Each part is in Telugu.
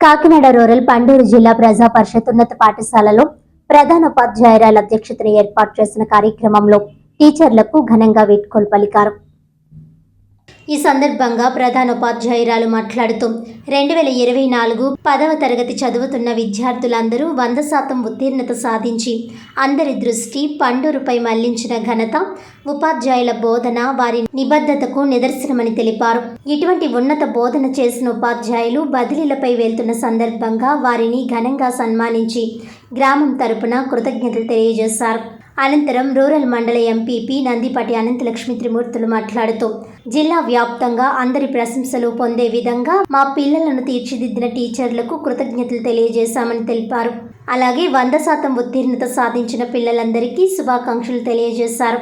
కాకినాడ రూరల్ పండూరు జిల్లా ప్రజా పరిషత్ ఉన్నత పాఠశాలలో ప్రధాన ఉపాధ్యాయురాల అధ్యక్షతన ఏర్పాటు చేసిన కార్యక్రమంలో టీచర్లకు ఘనంగా వీడ్కోలు పలికారు. ఈ సందర్భంగా ప్రధానోపాధ్యాయురాలు మాట్లాడుతూ రెండు వేల ఇరవై నాలుగు పదవ తరగతి చదువుతున్న విద్యార్థులందరూ వంద శాతం ఉత్తీర్ణత సాధించి అందరి దృష్టి పండూరుపై మళ్ళించిన ఘనత ఉపాధ్యాయుల బోధన వారి నిబద్ధతకు నిదర్శనమని తెలిపారు. ఇటువంటి ఉన్నత బోధన చేసిన ఉపాధ్యాయులు బదిలీలపై వెళ్తున్న సందర్భంగా వారిని ఘనంగా సన్మానించి గ్రామం తరపున కృతజ్ఞతలు తెలియజేశారు. అనంతరం రూరల్ మండల ఎంపీపీ నందిపాటి అనంతలక్ష్మి త్రిమూర్తులు మాట్లాడుతూ జిల్లా వ్యాప్తంగా అందరి ప్రశంసలు పొందే విధంగా మా పిల్లలను తీర్చిదిద్దిన టీచర్లకు కృతజ్ఞతలు తెలియజేశామని తెలిపారు. అలాగే వంద శాతం ఉత్తీర్ణత సాధించిన పిల్లలందరికీ శుభాకాంక్షలు తెలియజేశారు.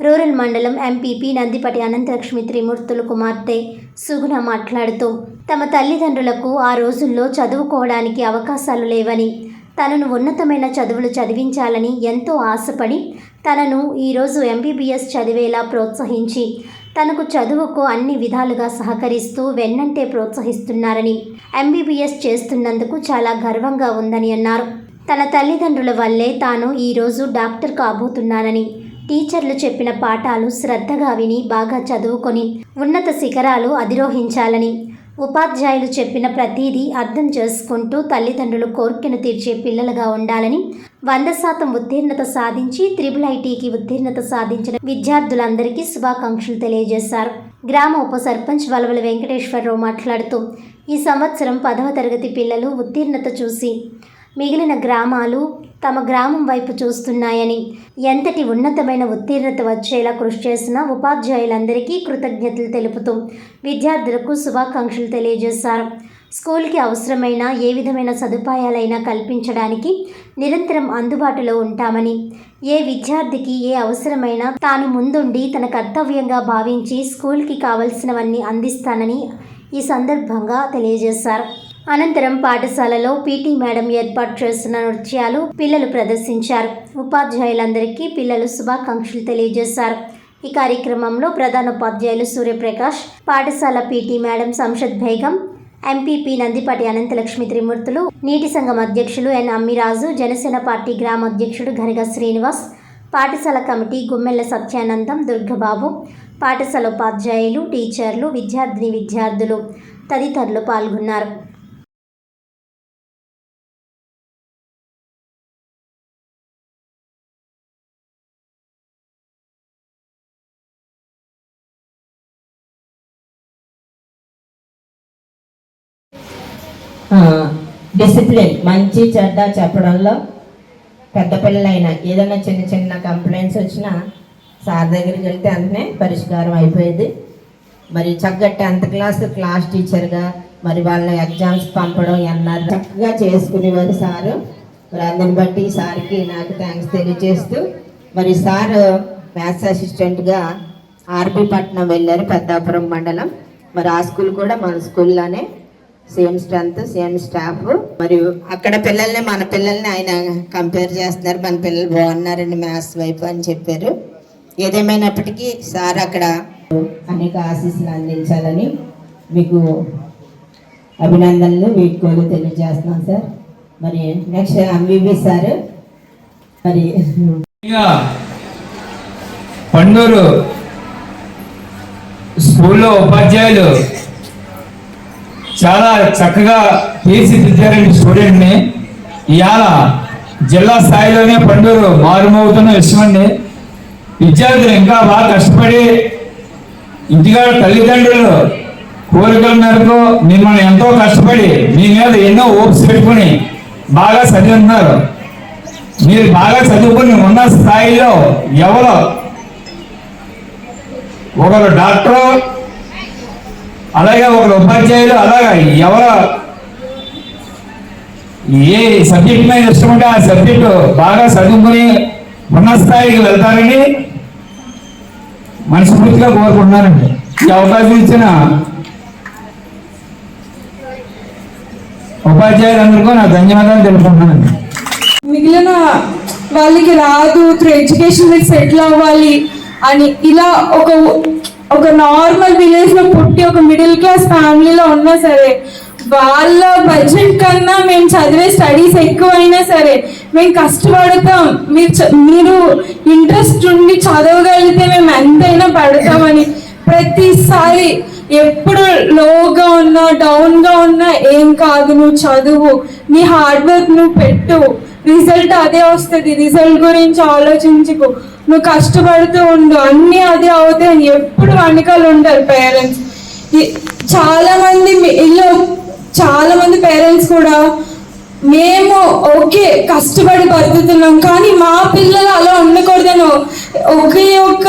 రూరల్ మండలం ఎంపీపీ నందిపటి అనంతలక్ష్మి త్రిమూర్తులు కుమార్తె సుగుణ మాట్లాడుతూ తమ తల్లిదండ్రులకు ఆ రోజుల్లో చదువుకోవడానికి అవకాశాలు లేవని తనను ఉన్నతమైన చదువులు చదివించాలని ఎంతో ఆశపడి తనను ఈరోజు ఎంబీబీఎస్ చదివేలా ప్రోత్సహించి తనకు చదువుకు అన్ని విధాలుగా సహకరిస్తూ వెన్నంటే ప్రోత్సహిస్తున్నారని ఎంబీబీఎస్ చేస్తున్నందుకు చాలా గర్వంగా ఉందని అన్నారు. తన తల్లిదండ్రుల వల్లే తాను ఈరోజు డాక్టర్ కాబోతున్నానని టీచర్లు చెప్పిన పాఠాలు శ్రద్ధగా విని బాగా చదువుకొని ఉన్నత శిఖరాలు అధిరోహించాలని ఉపాధ్యాయులు చెప్పిన ప్రతిదీ అర్థం చేసుకుంటూ తల్లిదండ్రులు కోరికను తీర్చే పిల్లలుగా ఉండాలని వంద శాతం ఉత్తీర్ణత సాధించి త్రిబుల్ ఐటీకి ఉత్తీర్ణత సాధించిన విద్యార్థులందరికీ శుభాకాంక్షలు తెలియజేశారు. గ్రామ ఉప సర్పంచ్ వలవల వెంకటేశ్వరరావు మాట్లాడుతూ ఈ సంవత్సరం పదవ తరగతి పిల్లలు ఉత్తీర్ణత చూసి మిగిలిన గ్రామాలు తమ గ్రామం వైపు చూస్తున్నాయని ఎంతటి ఉన్నతమైన ఉత్తీర్ణత వచ్చేలా కృషి చేసిన ఉపాధ్యాయులందరికీ కృతజ్ఞతలు తెలుపుతూ విద్యార్థులకు శుభాకాంక్షలు తెలియజేశారు. స్కూల్కి అవసరమైన ఏ విధమైన సదుపాయాలైనా కల్పించడానికి నిరంతరం అందుబాటులో ఉంటామని ఏ విద్యార్థికి ఏ అవసరమైనా తాను ముందుండి తన కర్తవ్యంగా భావించి స్కూల్కి కావలసినవన్నీ అందిస్తానని ఈ సందర్భంగా తెలియజేశారు. అనంతరం పాఠశాలలో పీటీ మేడం ఏర్పాటు చేస్తున్న నృత్యాలు పిల్లలు ప్రదర్శించారు. ఉపాధ్యాయులందరికీ పిల్లలు శుభాకాంక్షలు తెలియజేశారు. ఈ కార్యక్రమంలో ప్రధానోపాధ్యాయులు సూర్యప్రకాష్ పాఠశాల PT madam Shamshad Begum MPP Nandipati Ananthalakshmi Trimurthulu నీటి సంఘం అధ్యక్షులు ఎన్ అమ్మిరాజు జనసేన పార్టీ గ్రామ అధ్యక్షుడు ఘనగ శ్రీనివాస్ పాఠశాల కమిటీ గుమ్మెల్ల సత్యానందం దుర్గబాబు పాఠశాల ఉపాధ్యాయులు టీచర్లు విద్యార్థిని విద్యార్థులు తదితరులు పాల్గొన్నారు. డిసిప్లిన్ మంచి చెడ్డ చెప్పడంలో పెద్ద పిల్లలైనా ఏదైనా చిన్న చిన్న కంప్లైంట్స్ వచ్చినా సార్ దగ్గరికి వెళ్తే అంతనే పరిష్కారం అయిపోయేది. మరి చక్కగా టెన్త్ క్లాస్ క్లాస్ టీచర్గా మరి వాళ్ళ ఎగ్జామ్స్ పంపడం ఎన్నారు చక్కగా చేసుకునేవారు సారు. మరి అందరిని బట్టి సార్కి నాకు థ్యాంక్స్ తెలియజేస్తూ మరి సార్ మ్యాథ్స్ అసిస్టెంట్గా ఆర్బీ పట్నం వెళ్ళారు పెద్దాపురం మండలం. మరి ఆ స్కూల్ కూడా మన స్కూల్లోనే సేమ్ స్ట్రెంత్ సేమ్ స్టాఫ్ మరియు అక్కడ పిల్లల్ని మన పిల్లల్ని ఆయన కంపేర్ చేస్తున్నారు. మన పిల్లలు బాగున్నారండి మ్యాథ్స్ వైపు అని చెప్పారు. ఏదేమైనప్పటికీ సార్ అక్కడ అనేక ఆశీస్సులు అందించాలని మీకు అభినందనలు వీడ్కోలు తెలియజేస్తున్నాం సార్. మరి నెక్స్ట్ ఎంబీబీ సార్. మరి పండూరు స్కూల్లో ఉపాధ్యాయులు చాలా చక్కగా తీర్చిదిద్దారండి స్టూడెంట్ని ఇవాళ జిల్లా స్థాయిలోనే పండుగ మారుమోగుతున్న విషయం అండి విద్యార్థులు ఇంకా బాగా కష్టపడి ఇంటికాడ తల్లిదండ్రులు కోరికల మేరకు మిమ్మల్ని ఎంతో కష్టపడి మీ మీద ఎన్నో ఓప్స్ పెట్టుకుని బాగా చదివిస్తున్నారు మీరు బాగా చదువుకుని ఉన్న స్థాయిలో ఎవరో? ఒకరు డాక్టర్ అలాగే ఒకరు ఉపాధ్యాయులు అలాగా ఎవరు ఏ సబ్జెక్ట్ మీద ఇష్టం ఉంటే ఆ సబ్జెక్టు బాగా చదువుకుని ఉన్న స్థాయికి వెళ్తారని మనస్ఫూర్తిగా కోరుకుంటున్నానండి. ఈ అవకాశం ఇచ్చిన ఉపాధ్యాయులందరికీ నా ధన్యవాదాలు తెలుపుకుంటున్నానండి. మిగిలిన వాళ్ళకి రాదు త్రూ ఎడ్యుకేషన్ మీద సెటిల్ అవ్వాలి అని ఇలా ఒక ఒక నార్మల్ విలేజ్లో పుట్టి ఒక మిడిల్ క్లాస్ ఫ్యామిలీలో ఉన్నా సరే వాళ్ళ బడ్జెట్ కన్నా మేము చదివే స్టడీస్ ఎక్కువైనా సరే మేము కష్టపడతాం. మీరు చ- మీరు ఇంట్రెస్ట్ ఉండి చదవగలిగితే మేము ఎంతైనా పడతామని ప్రతిసారి ఎప్పుడు లోగా ఉన్నా డౌన్గా ఉన్నా ఏం కాదు నువ్వు చదువు. నీ హార్డ్ వర్క్ నువ్వు పెట్టు. రిజల్ట్ అదే వస్తుంది. రిజల్ట్ గురించి ఆలోచించుకో. నువ్వు కష్టపడుతూ ఉండు. అన్నీ అదే అవుతాయి. అని ఎప్పుడు వెనకాల ఉంటారు పేరెంట్స్ చాలా మంది ఇల్లు చాలా మంది పేరెంట్స్ కూడా మేము ఓకే కష్టపడి బతుకుతున్నాం. కానీ మా పిల్లలు అలా ఉండకూడదని. ఒకే ఒక్క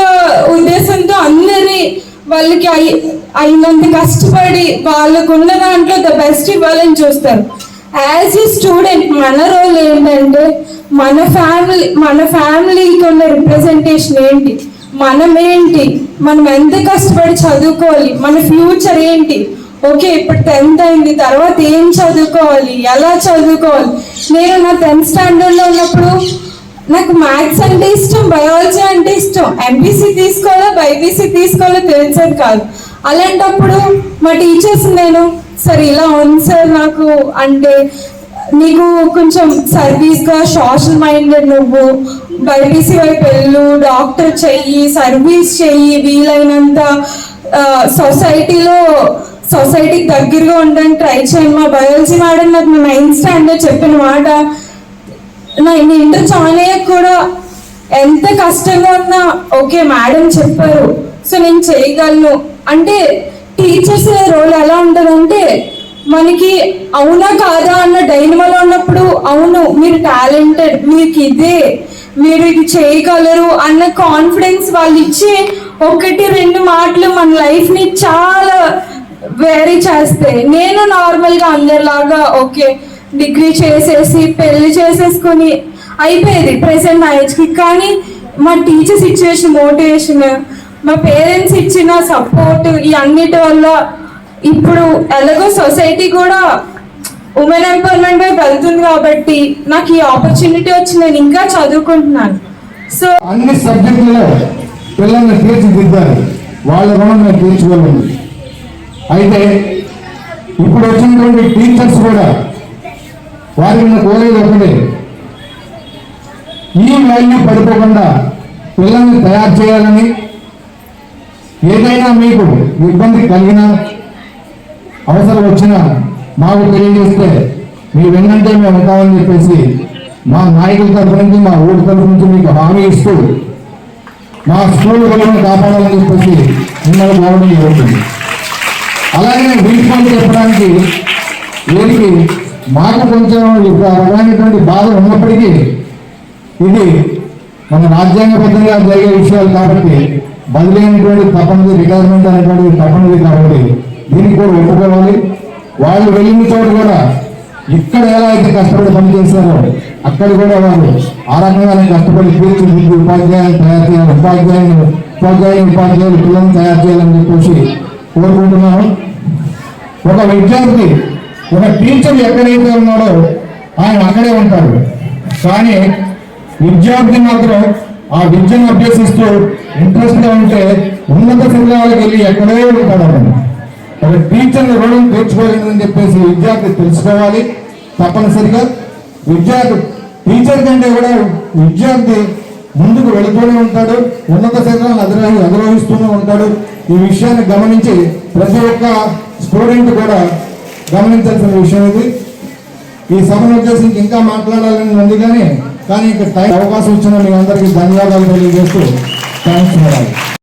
ఉద్దేశంతో అందరి వాళ్ళకి అయి అయినంత కష్టపడి వాళ్ళకున్న దాంట్లో ద బెస్ట్ ఇవ్వాలని చూస్తారు. యాజ్ ఏ స్టూడెంట్ మన రోల్ ఏంటంటే మన ఫ్యామిలీ మన ఫ్యామిలీకి ఉన్న రిప్రజెంటేషన్ ఏంటి? మనం ఏంటి? మనం ఎంత కష్టపడి చదువుకోవాలి? మన ఫ్యూచర్ ఏంటి? ఓకే ఇప్పుడు టెన్త్ అయింది తర్వాత ఏం చదువుకోవాలి? ఎలా చదువుకోవాలి? నేను నా టెన్త్ స్టాండర్డ్లో ఉన్నప్పుడు నాకు మ్యాథ్స్ అంటే ఇష్టం బయాలజీ అంటే ఇష్టం. ఎంపీసీ తీసుకోవాలో బైపీసీ తీసుకోవాలో తెలిసేది కాదు. అలాంటప్పుడు మా టీచర్స్ నేను సార్ ఇలా ఉంది సార్ నాకు. అంటే నీకు కొంచెం సర్వీస్గా సోషల్ మైండెడ్ నువ్వు. బైపీసీ వైపు వెళ్ళు డాక్టర్ చెయ్యి సర్వీస్ చెయ్యి. వీలైనంత సొసైటీలో సొసైటీకి దగ్గరగా ఉండడానికి ట్రై చేయండి మా బయాలజీ మేడం నాకు నా నైన్త్ స్టాండర్డ్ చెప్పిన మాట. నా నేను ఇంటర్ జాయిన్ అయ్యాక కూడా ఎంత కష్టంగా ఉన్నా ఓకే మేడం చెప్పారు. సో నేను చేయగలను. అంటే టీచర్స్ రోల్ ఎలా ఉంటుందంటే మనకి అవునా కాదా అన్న డైనమలో ఉన్నప్పుడు అవును మీరు టాలెంటెడ్ మీకు ఇదే మీరు ఇది చేయగలరు అన్న కాన్ఫిడెన్స్ వాళ్ళు ఇచ్చే ఒకటి రెండు మాటలు మన లైఫ్ని చాలా వేరీ చేస్తాయి. నేను నార్మల్గా అందరిలాగా ఓకే డిగ్రీ చేసేసి పెళ్ళి చేసేసుకొని అయిపోయేది ప్రెసెంట్ నా ఏజ్కి కానీ మా టీచర్స్ సిచ్యువేషన్ మోటివేషన్ మా పేరెంట్స్ ఇచ్చిన సపోర్ట్ ఈ అన్నిటి వల్ల ఇప్పుడు ఎలాగో సొసైటీ కూడా ఉమెన్ ఎంపవర్మెంట్ వైపు వెళ్తుంది కాబట్టి నాకు ఈ ఆపర్చునిటీ వచ్చి నేను ఇంకా చదువుకుంటున్నాను. సో అన్ని సబ్జెక్టులలో పిల్లల్ని తీర్చిదిద్దాలి వాళ్ళ రుణం నేను తీర్చుకోలేము అయితే ఇప్పుడు వచ్చినటువంటి టీచర్స్ కూడా వారికి నేను కోరేది ఒకటే. ఈ వాల్యూ పడిపోకుండా పిల్లల్ని తయారు చేయాలని ఏదైనా మీకు ఇబ్బంది కలిగిన అవసరం వచ్చినా మాకు తెలియజేస్తే మీరు వెన్నంటే మేము ఉంటామని చెప్పేసి మా నాయకుల తరఫు నుంచి మా ఊరి తరఫు నుంచి మీకు హామీ ఇస్తూ మా స్కూల్ విలువను కాపాడాలని చెప్పేసి మిమ్మల్ని బాగుంది జరుగుతుంది. అలాగే వీటిని చెప్పడానికి వీరికి మాకు కొంచెం ఒక రకమైనటువంటి బాధ ఉన్నప్పటికీ ఇది మన రాజ్యాంగబద్ధంగా జరిగే విషయాలు కాబట్టి బదిలీ అనేటువంటి తప్పనిది రిటైర్మెంట్ అనేటువంటి తప్పనిది కాబట్టి దీనికి కూడా ఒప్పుకోవాలి. వాళ్ళు వెళ్ళిన చోట కూడా ఇక్కడ ఎలా అయితే కష్టపడి పనిచేస్తారో అక్కడ కూడా వారు ఆ రకంగా కష్టపడి తీర్చిదిద్ది ఉపాధ్యాయులు తయారు చేయాలి ఉపాధ్యాయులు ఉపాధ్యాయులు ఉపాధ్యాయులు పిల్లల్ని తయారు చేయాలని చెప్పేసి కోరుకుంటున్నాను. ఒక విద్యార్థి ఒక టీచర్ ఎక్కడైతే ఉన్నాడో ఆయన అక్కడే ఉంటాడు. కానీ విద్యార్థి మాత్రం ఆ విద్యను అభ్యసిస్తూ ఇంట్రెస్ట్గా ఉంటే ఉన్నత శిఖరాలకు వెళ్ళి ఎక్కడో ఉంటాడు అతను. ఒక రుణం తీర్చుకోలేదని చెప్పేసి విద్యార్థి తెలుసుకోవాలి తప్పనిసరిగా. విద్యార్థి టీచర్ కంటే కూడా విద్యార్థి ముందుకు వెళుతూనే ఉంటాడు ఉన్నత శిఖరాలను అధిరోహి అధిరోహిస్తూనే ఉంటాడు. ఈ విషయాన్ని గమనించి ప్రతి ఒక్క స్టూడెంట్ కూడా గమనించాల్సిన విషయం ఇది. ఈ సభను ఉద్దేశించి ఇంకా మాట్లాడాలని ఉంది కానీ కానీ ఇక్కడ అవకాశం ఇచ్చిన మీ అందరికీ ధన్యవాదాలు తెలియజేస్తూ థ్యాంక్స్ మేడం.